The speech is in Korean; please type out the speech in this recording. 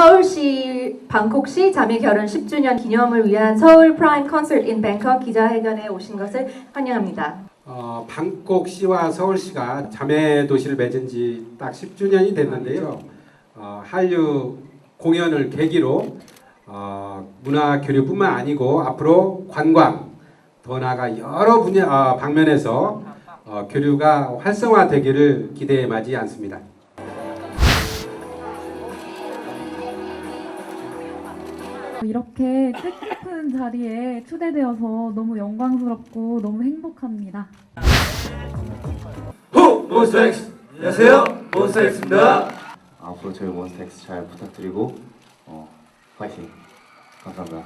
서울시 방콕시 자매 결혼 10주년 기념을 위한 서울 프라임 콘서트 인 뱅콕 기자회견에 오신 것을 환영합니다. 어, 방콕시와 서울시가 자매 도시를 맺은 지 딱 10주년이 됐는데요. 어, 한류 공연을 계기로 어, 문화 교류뿐만 아니고 앞으로 관광 더 나아가 여러 분야 어, 방면에서 어, 교류가 활성화되기를 기대해 마지 않습니다. 이렇게 뜻깊은 자리에 초대되어서 너무 영광스럽고 너무 행복합니다. 호! 몬스타엑스! 안녕하세요 몬스타엑스입니다 앞으로 저희 몬스타엑스 잘 부탁드리고 어, 파이팅 감사합니다.